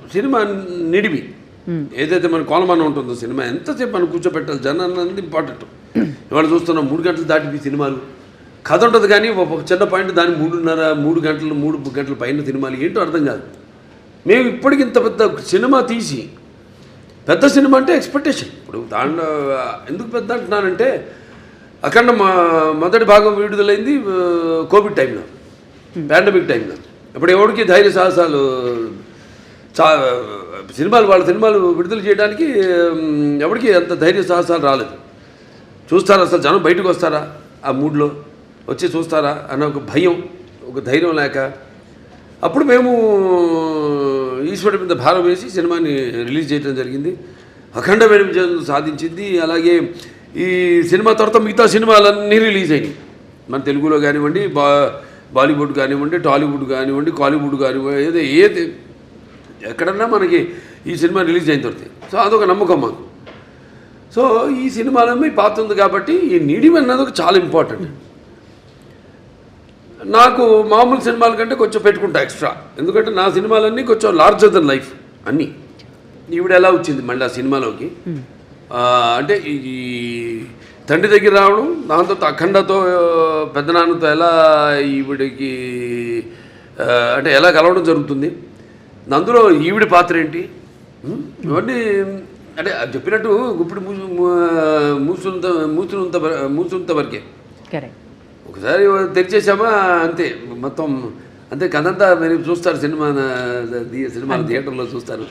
Cinema నిడివి. ఏదైతే మన కోలమానం ఉంటుందో సినిమా ఎంతసేపు మనం కూర్చోబెట్టాలి జనాన్ని అన్నది ఇంపార్టెంట్ ఇవాళ చూస్తున్నాం మూడు గంటలు దాటిపి సినిమాలు. కథ ఉంటుంది కానీ ఒక చిన్న పాయింట్ దాని మూడున్నర మూడు గంటలు మూడు గంటల పైన సినిమాలు. ఏంటో అర్థం కాదు. మేము ఇప్పటికి ఇంత పెద్ద సినిమా తీసి పెద్ద సినిమా అంటే ఎక్స్పెక్టేషన్ ఇప్పుడు దాంట్లో ఎందుకు పెద్ద అంటున్నానంటే అఖండ మా మొదటి భాగం విడుదలైంది కోవిడ్ టైంలో పాండమిక్ టైంలో ఇప్పుడు ఎవరికి ధైర్య సాహసాలు చా సినిమాలు వాళ్ళ సినిమాలు విడుదల చేయడానికి ఎవరికి అంత ధైర్య సాహసాలు రాలేదు. చూస్తారా అసలు జనం బయటకు వస్తారా ఆ మూడ్లో? వచ్చి చూస్తారా అన్న ఒక భయం ఒక ధైర్యం లేక. అప్పుడు మేము ఈశ్వరుడి మీద భారం వేసి సినిమాని రిలీజ్ చేయడం జరిగింది. అఖండ విజయం సాధించింది. అలాగే ఈ సినిమా తర్వాత మిగతా సినిమాలన్నీ రిలీజ్ అయినాయి. మన తెలుగులో కానివ్వండి బా బాలీవుడ్ కానివ్వండి టాలీవుడ్ కానివ్వండి కాలీవుడ్ కానివ్వండి ఏదో ఏది ఎక్కడన్నా మనకి ఈ సినిమా రిలీజ్ అయిన తర్వాత. సో అదొక నమ్మకం మాకు. సో ఈ సినిమాలో మీ పాత్ర ఉంది కాబట్టి ఈ నీడిమ్ అన్నది ఒక చాలా ఇంపార్టెంట్ నాకు మామూలు సినిమాల కంటే కొంచెం పెట్టుకుంటా ఎక్స్ట్రా ఎందుకంటే నా సినిమాలన్నీ కొంచెం లార్జర్ దెన్ లైఫ్ అన్నీ. ఈవిడ ఎలా వచ్చింది మళ్ళీ ఆ సినిమాలోకి? అంటే ఈ తండ్రి దగ్గర రావడం దాంతో అఖండతో పెద్దనాన్నతో ఎలా ఈవిడికి అంటే ఎలా కలవడం జరుగుతుంది? అందులో ఈవిడి పాత్ర ఏంటి? ఇవన్నీ అంటే అది చెప్పినట్టు ఇప్పుడు మూసు మూసుంత మూసుంత మూసుంత వరకే. ఒకసారి తెరిచేసామా అంతే. మొత్తం అంతే కథంతా మీరు చూస్తారు సినిమా సినిమా థియేటర్లో చూస్తారు.